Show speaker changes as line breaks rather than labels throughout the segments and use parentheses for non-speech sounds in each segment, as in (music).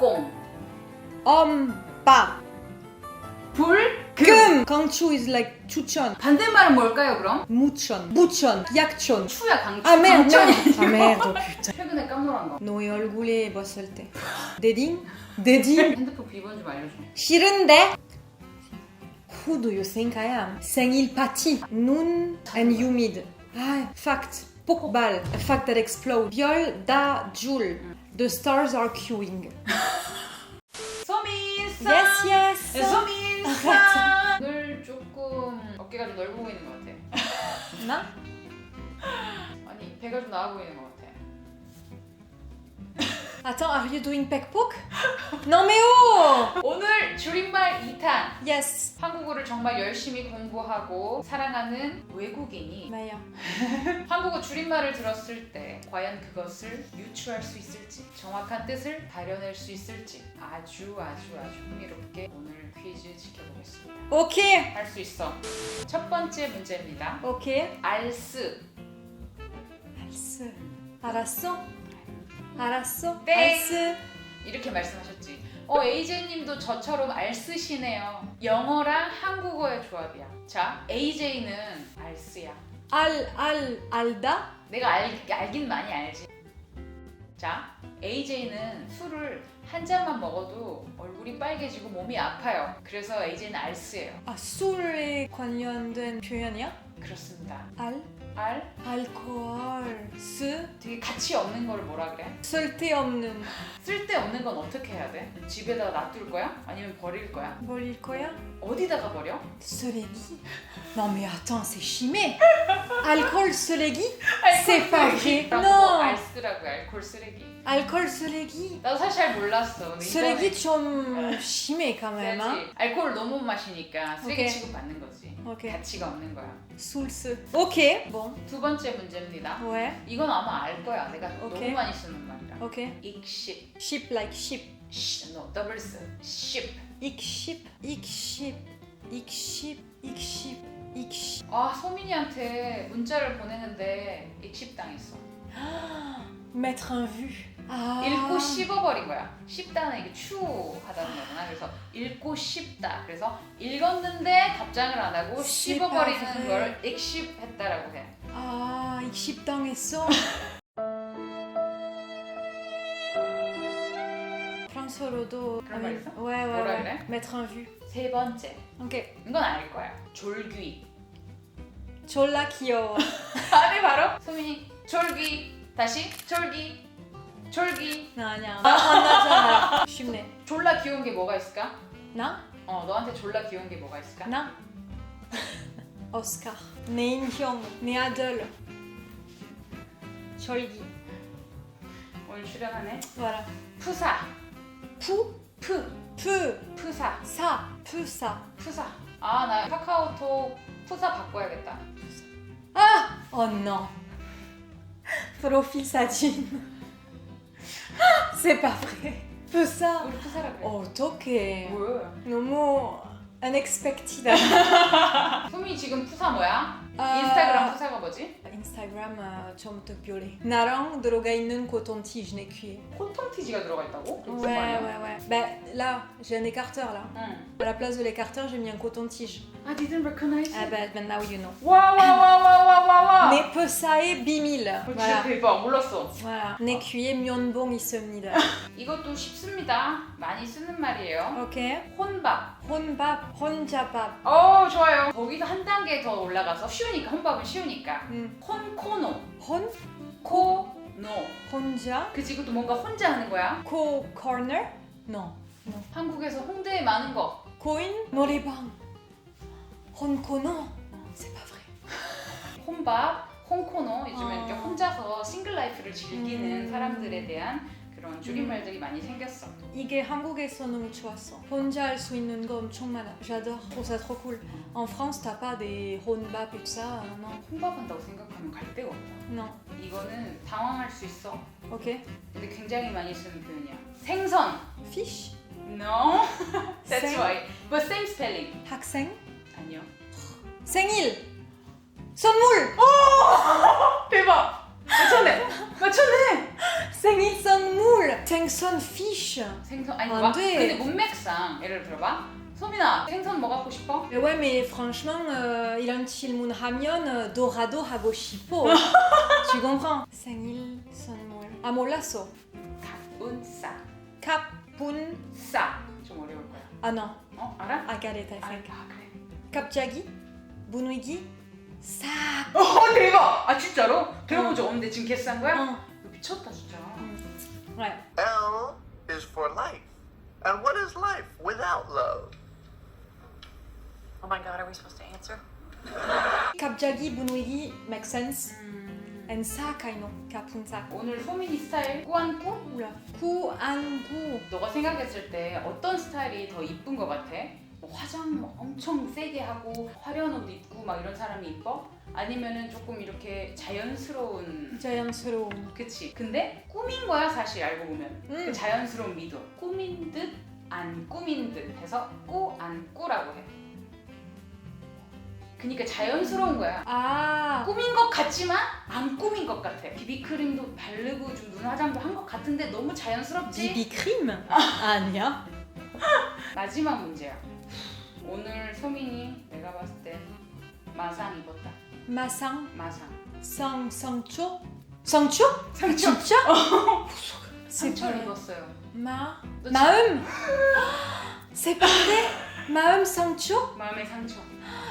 박공
엄빠.
불?
금. 강추 is like 추천.
반대말은 뭘까요 그럼?
무천. 무천. 약천
추야 강추.
아 merde
강천이.
merde oh putain
최근에 깜놀한 거.
너의 얼굴에 봤을 때. 데딩? 데딩?
핸드폰 비번 좀 알려줘.
싫은데? Who do you think I am? 생일 파티. 눈 and humid. 아 fact. 폭발. A fact that explode. 별, 다, 줄 The stars are queuing.
소민상
Yes yes.
네, 소민상 오늘 조금 어깨가 좀 넓어 보이는 것 같아.
나?
아니 배가 좀 나와 보이는 것 같아
Attends, are you doing 팩폭? Non mais oh
오늘 줄임말 2탄
Yes
한국어를 정말 열심히 공부하고 사랑하는 외국인이
Maya
한국어 줄임말을 들었을 때 과연 그것을 유추할 수 있을지 정확한 뜻을 다려낼 수 있을지 아주 아주 아주 흥미롭게 오늘 퀴즈 지켜보겠습니다.
Ok
할수 있어. 첫 번째 문제입니다.
Ok
알스
알스 알았어? 알았어?
땡.
알스
이렇게 말씀하셨지. 어 AJ님도 저처럼 알스시네요. 영어랑 한국어의 조합이야. 자 AJ는 알스야.
알, 알, 알다?
내가 알, 알긴 많이 알지. 자, AJ는 술을 한 잔만 먹어도 얼굴이 빨개지고 몸이 아파요. 그래서 AJ는 알스예요.
아, 술에 관련된 표현이야?
그렇습니다.
알?
알?
알코올 스?
되게 가치 없는 걸 뭐라 그래?
쓸데없는
쓸데 없는 건 어떻게 해야 돼? 집에다가 놔둘 거야? 아니면 버릴 거야?
버릴 거야?
어디다가 버려?
쓰레기? Non mais attends, c'est chimé 알코올 쓰레기? C'est pas vrai
라고
Non
알스라고 알콜 쓰레기.
알코올 쓰레기
나도 사실 잘 몰랐어. 근데
쓰레기
이번에
좀 (laughs) 심해?
그래야지. 알코올 너무 마시니까 쓰레기
오케이.
취급 받는 거지.
Ok
가치가 없는 거야.
술스 Ok Bon
두 번째 문제입니다.
Ouais
이건 아마 알 거야. 내가
오케이.
너무 많이 쓰는 말이라.
Ok
익십,
Ship like ship
시, no, 더블 스, 십.
익십 익십 익십 익십 익십
아 소민이한테 문자를 보내는데 익십 당했어. (gasps)
Mettre un vu 아
읽고 씹어버린 거야. 씹다는 이게 추하다는 거구나. 그래서 읽고 씹다. 그래서 읽었는데 답장을 안 하고 씹어버리는. 걸 익십했다라고 해.
아 익십 당했어 프랑스어로도
그런 말 있어?
Ouais ouais
뭐라 그래?
Mettre un vu
세 번째.
Ok
이건 알 거야. 졸귀.
졸라 귀여워 (laughs)
아네 바로 소민이 졸귀. 다시. 졸귀.
나 아니야 나 만나잖아 (laughs) 쉽네
졸라 귀여운 게 뭐가 있을까?
나?
어 너한테 졸라 귀여운 게 뭐가 있을까?
나? 오스카 내 인형 내 아들 절기
오늘 출연하네.
voilà
푸사.
푸?
푸.
푸
푸사.
사 푸사
푸사. 아 나 카카오톡 푸사 바꿔야겠다.
아! Non Profil 사진 C'est pas vrai 푸사
우리 푸사라 그래.
어떡해
뭐야?
너무 unexpected
소민이 지금 푸사 뭐야?
아,
인스타그램 푸사가 뭐지?
인스타그램 어, 처음부터 뷰래 나랑 들어가 있는 coton-tige 내 귀에
코통티지가 들어가 있다고? 그게 무슨
Ouais,
말이야?
ouais, ouais. Bah là, j'ai un écarteur là.
응.
À la place de l'écarteur, j'ai mis un coton-tige.
I didn't recognize
Ah
it.
bah, bah, now you know.
와와와와와와와.
내 peu사의 비밀.
어, 진짜
Voilà.
대박 몰랐어.
Voilà. 내 귀에 면봉 있습니다.
이것도 쉽습니다. 많이 쓰는 말이에요.
오케이.
혼밥.
혼밥, 혼자밥.
어 좋아요. 거기서 한 단계 더 올라가서 쉬우니까 혼밥은 쉬우니까.
음.
혼코노.
혼,
코노.
혼자.
그치 그것도 뭔가 혼자 하는 거야.
코, corner. No.
한국에서 홍대에 많은 거.
코인, 노래방. 혼코노. C'est pas vrai. (laughs)
혼밥, 홍코노 요즘에
어.
이렇게 혼자서 싱글 라이프를 즐기는
음.
사람들에 대한 그런 줄임말들이 많이 생겼어.
이게 한국에서 너무 좋았어. 혼자 할 수 있는 거 엄청 많아. J'adore. Trouve ça trop cool. En France, t'as pas des 혼밥 et ça. Non.
혼밥한다고 생각하면 갈 데가 없다.
Non.
이거는 당황할 수 있어.
Ok.
근데 굉장히 많이 쓰는 표현이야. 생선.
Fiche.
No. That's
생-
right. But same spelling.
학생.
아니요.
생일. 선물.
대박. 맞췄네. 맞췄네.
생일 선 물 생선 fish
생선 아니
안
와,
돼.
근데 문맥상 예를 들어봐. 소민아 생선 뭐 갖고 싶어?
Mais ouais, mais franchement, euh, 이런 질문 하면 euh, 도라도 하고 싶어. tu comprends? 생일 선 물. 아 몰랐어.
갑분싸.
갑분.
싸. 좀 어려울 거야.
아 non.
어 알아?
I got it, I
아,
think.
아 그래.
갑자기 분위기 싹.
어 대박. 아 진짜로? 들어본 적 없는데 지금 개싼 거야?
어.
너 미쳤다 진짜.
Ouais.
L is for life. And what is life without love?
Oh my god, are we supposed to answer?
갑자기 분위기 make sense.
음,
And 싹 I know. 갑분 싹.
오늘 소민이 스타일 꾸안꾸?
오라. 구안구.
너가 생각했을 때 어떤 스타일이 더 이쁜 것 같아? 뭐 화장 뭐 엄청 세게 하고 화려한 옷 입고 막 이런 사람이 이뻐? 아니면은 조금 이렇게 자연스러운
자연스러운.
그치 근데 꾸민 거야 사실 알고 보면 그
음.
자연스러운 미도 꾸민 듯 안 꾸민 듯 해서 꾸안 꾸라고 해 그니까 자연스러운 거야
아.
꾸민 것 같지만 안 꾸민 것 같아 비비크림도 바르고 좀 눈 화장도 한 것 같은데 너무 자연스럽지?
비비크림? 아니야.
마지막 문제야. 소민이 내가 봤을 때 마상 입었다.
마상.
마상.
성 성초? 성초?
상처.
진짜? (laughs)
상처를
c'est
입었어요.
마
너
마음. (gasps) Vrai. 마음 상처?
마음의 상처.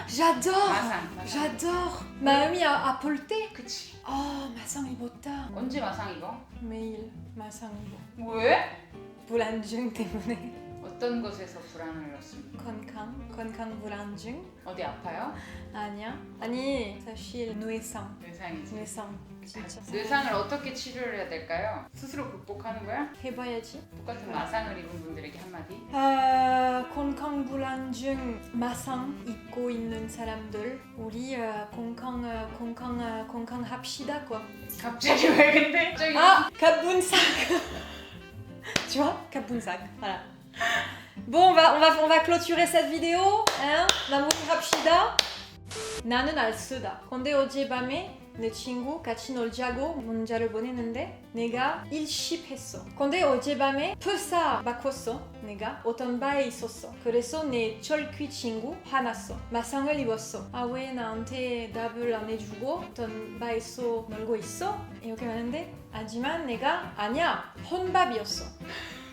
J'adore.
마상. 마상.
J'adore. 마음이 아, 아플 때?
그치.
아 마상 입었다.
언제 마상 입어?
매일 마상 입어.
왜?
불안증 때문에
어떤 것에서 불안을 넣습니까?
건강 건강 불안 증
어디 아파요?
아니야? 아니 사실 뇌상
뇌상이지.
뇌상 진짜
뇌상을 어떻게 치료를 해야 될까요? 스스로 극복하는 거야?
해봐야지.
똑같은 마상을 입은 분들에게 한마디.
아, 건강 불안증 마상 입고 있는 사람들 우리 어, 건강 어, 건강 어, 건강합시다 quoi.
갑자기 왜 근데? 갑자기
Kabunsak Tu vois Kabunsak, voilà. Bon, on va, on, va, on va clôturer cette vidéo. Hein? 나무리 합시다. 나는 알 쓰다. 근데 어젯밤에 내 친구 같이 놀자고 문자를 보냈는데 내가 일십했어. 근데 어젯밤에 프사 바꿨어. 내가 어떤 바에 있었어. 그래서 내 철귀 친구 화났어. 마상을 입었어. 아 왜 나한테 답을 안 해주고 어떤 바에서 놀고 있어? 이렇게 하는데 하지만 내가 아니야 혼밥이었어.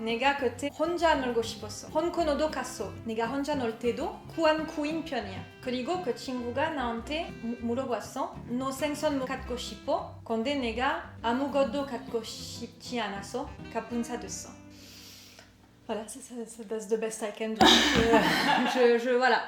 내가 그때 혼자 놀고 싶었어. 혼코노도 갔어. 내가 혼자 놀 때도 구안구인 편이야. 그리고 그 친구가 나한테 무- 물어봤어. 너 생선 뭐 갖고 싶어? 근데 내가 아무것도 갖고 싶지 않아서 가분사 됐어. Voilà, ça, ça, ça, that's the best I can do. je, (laughs) je, je- voilà.